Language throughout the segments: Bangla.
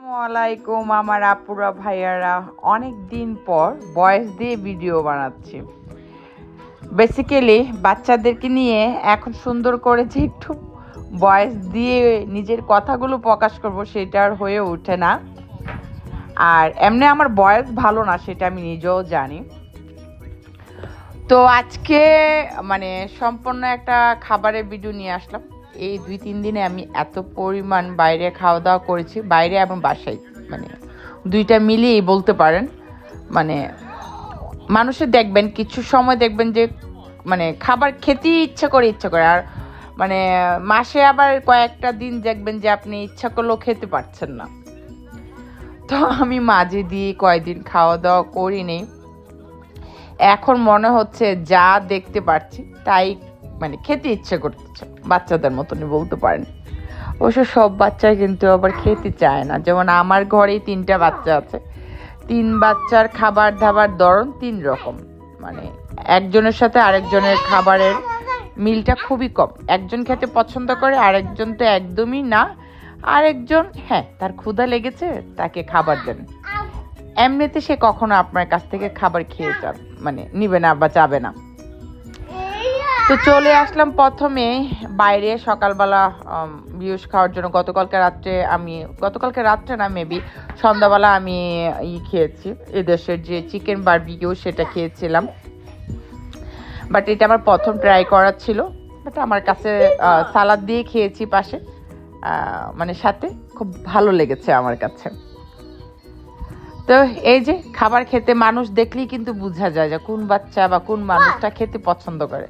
আসসালামু আলাইকুম আমার আপুরা ভাইয়ারা। অনেক দিন পর বয়স দিয়ে ভিডিও বানাচ্ছি। বেসিক্যালি বাচ্চাদেরকে নিয়ে এখন সুন্দর করে যে একটু বয়স দিয়ে নিজের কথাগুলো প্রকাশ করব, সেটা আর হয়ে ওঠে না। আর এমনি আমার বয়স ভালো না, সেটা আমি নিজেও জানি। তো আজকে মানে সম্পূর্ণ একটা খাবারের ভিডিও নিয়ে আসলাম। এই দুই, তিন দিনে আমি এত পরিমাণ বাইরে খাওয়া দাওয়া করেছি, বাইরে এবং বাসায় মানে দুইটা মিলিয়েই বলতে পারেন। মানে মানুষের দেখবেন, কিছু সময় দেখবেন যে মানে খাবার খেতেই ইচ্ছা করে ইচ্ছা করে। আর মানে মাসে আবার কয়েকটা দিন দেখবেন যে, আপনি ইচ্ছা করলেও খেতে পারছেন না। তো আমি মাঝে দিয়ে কয়েকদিন খাওয়া দাওয়া করিনি। এখন মনে হচ্ছে যা দেখতে পাচ্ছি তাই মানে খেতে ইচ্ছে করতেছে বাচ্চাদের মতনই বলতে পারেন। অবশ্য সব বাচ্চা কিন্তু আবার খেতে চায় না। যেমন আমার ঘরেই তিনটা বাচ্চা আছে। তিন বাচ্চার খাবার দাবার ধরন তিন রকম। মানে একজনের সাথে আরেকজনের খাবারের মিলটা খুবই কম। একজন খেতে পছন্দ করে, আরেকজন তো একদমই না। আরেকজন হ্যাঁ তার ক্ষুধা লেগেছে, তাকে খাবার দেন। এমনিতে সে কখনো আপনার কাছ থেকে খাবার খেয়ে যাবে মানে নিবে না বা যাবে না। তো চলে আসলাম প্রথমে বাইরে সকালবেলা বিউস খাওয়ার জন্য। গতকালকে রাত্রে আমি, গতকালকে রাত্রে না মেবি সন্ধ্যাবেলা আমি ই খেয়েছি, এদেশের যে চিকেন বারবিকিউ সেটা খেয়েছিলাম। বাট এটা আমার প্রথম ট্রাই করার ছিল। বাট আমার কাছে সালাদ দিয়ে খেয়েছি পাশে। মানে সাথে খুব ভালো লেগেছে আমার কাছে। তো এই যে, খাবার খেতে মানুষ দেখলেই কিন্তু বোঝা যায় যে কোন বাচ্চা বা কোন মানুষটা খেতে পছন্দ করে।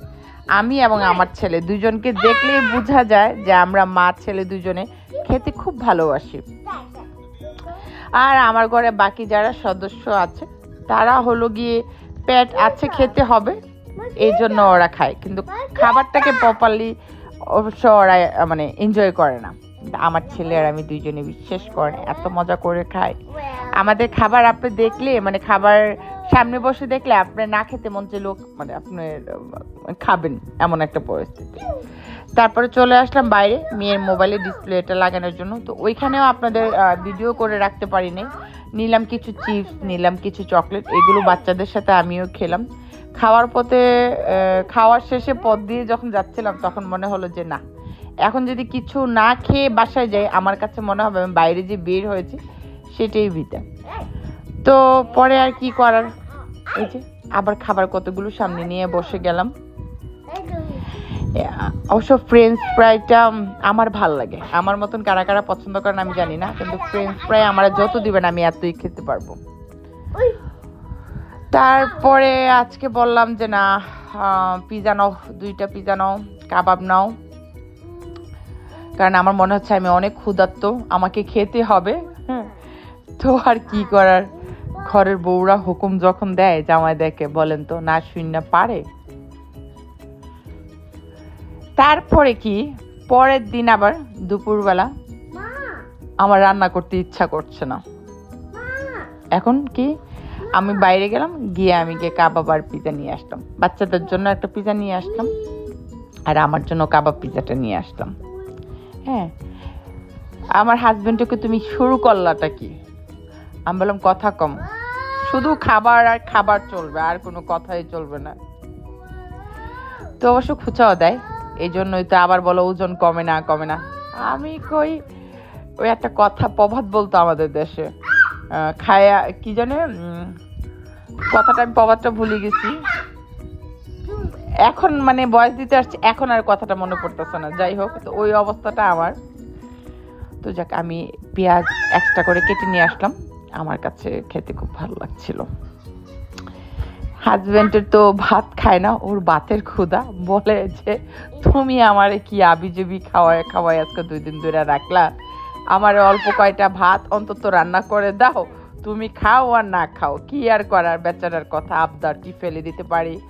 আমি এবং আমার ছেলে দুজনকে দেখলেই বোঝা যায় যে আমরা মা, ছেলে দুজনে খেতে খুব ভালোবাসি। আর আমার ঘরে বাকি যারা সদস্য আছে, তারা হলো গিয়ে পেট আছে, খেতে হবে, এই জন্য ওরা খায়। কিন্তু খাবারটাকে প্রপারলি অবশ্য ওরা মানে এনজয় করে না। আমার ছেলে আর আমি দুইজনে বিশ্বাস করে এত মজা করে খাই আমাদের খাবার আপনি দেখলে মানে খাবার সামনে বসে দেখলে আপনার না খেতে মন লোক মানে আপনার আহ, খাবেন এমন একটা পরিস্থিতি। তারপরে চলে আসলাম বাইরে মেয়ের মোবাইলে ডিসপ্লেটা লাগানোর জন্য। তো ওইখানেও আপনাদের ভিডিও করে রাখতে পারি পারিনি। নিলাম কিছু চিপস নিলাম কিছু চকলেট এগুলো বাচ্চাদের সাথে আমিও খেলাম। খাওয়ার পথে খাওয়ার শেষে পথ দিয়ে যখন যাচ্ছিলাম তখন মনে হলো যে না এখন যদি কিছু না খেয়ে বাসায় যাই আমার কাছে মনে হবে আমি বাইরে যে বের হয়েছি সেটাই ভিটা তো পরে আর কি করার? এই যে, আবার খাবার কতগুলো সামনে নিয়ে বসে গেলাম। অবশ্য ফ্রেঞ্চ ফ্রাইটা আমার ভালো লাগে। আমার মতন কারা কারা পছন্দ করেন আমি জানি না, কিন্তু ফ্রেঞ্চ ফ্রাই আমার যত দিবেন আমি এতই খেতে পারব। তারপরে আজকে বললাম যে না পিজা নাও, দুইটা পিজা নাও কাবাব নাও। কারণ আমার মনে হচ্ছে আমি অনেক ক্ষুধার্ত, আমাকে খেতে হবে। তো আর কি করার? ঘরের বউরা হুকুম যখন দেয় জামাই দেখে বলেন তো না শূন্য পারে? তারপরে কি? পরের দিন আবার দুপুরবেলা আমার রান্না করতে ইচ্ছা করছে না। এখন কি? আমি বাইরে গেলাম গিয়ে আমি গিয়ে কাবাব আর পিজা নিয়ে আসলাম। বাচ্চাদের জন্য একটা পিজা নিয়ে আসলাম আর আমার জন্য কাবাব পিজাটা নিয়ে আসলাম। হ্যাঁ আমার হাজবেন্ডকে তুমি শুরু করলাটা কি? আমি বললাম কথা কম। শুধু খাবার আর খাবার চলবে, আর কোনো কথাই চলবে না। তো অবশ্য খুচাও দেয়, এই জন্যই তো আবার বলো ওজন কমে না কমে না। আমি কই, ওই একটা কথা প্রভাত বলতো আমাদের দেশে খায়া, কি জানে কথাটা আমি প্রভাতটা ভুলে গেছি। এখন মানে বয়স দিতে আসছে, এখন আর কথাটা মনে পড়তেছে না, যাই হোক, তো ওই অবস্থাটা আমার। তো যাক, আমি পেঁয়াজ এক্সট্রা করে কেটে নিয়ে আসলাম। আমার কাছে খেতে খুব ভালো লাগছিল। হাজব্যান্ডের তো ভাত খায় না, ওর ভাতের ক্ষুধা। বলে যে, তুমি আমারে কি আবিজবি খাওয়ায় খাওয়াই আজকে দুই দিন ধরে রাখলা? আমার অল্প কয়টা ভাত অন্তত রান্না করে দাও। তুমি খাও আর না খাও, কি আর করার? বেচারার কথা আবদার কি ফেলে দিতে পারি?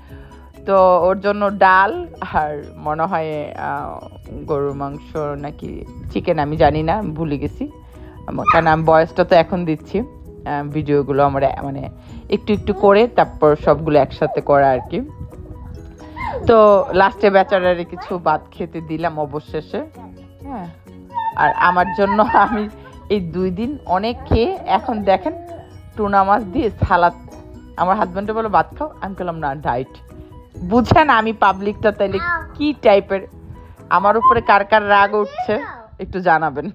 তো ওর জন্য ডাল আর মনে হয় গরুর মাংস নাকি চিকেন আমি জানি না, ভুলে গেছি। কারণ আমি বয়সটা তো এখন দিচ্ছি ভিডিওগুলো আমরা মানে একটু একটু করে তারপর সবগুলো একসাথে করা আর কি। তো লাস্টে বেচারারে কিছু ভাত খেতে দিলাম অবশেষে। হ্যাঁ। আর আমার জন্য আমি এই দুই দিন অনেক খেয়ে এখন দেখেন টুনা মাছ দিয়ে সালাদ। আমার হাজব্যান্ডে বলো ভাত খাও? আমি বললাম না ডাইট বুঝেন আমি পাবলিকটা তাইলে কি টাইপের আমার উপরে কার কার রাগ উঠছে? একটু জানাবেন।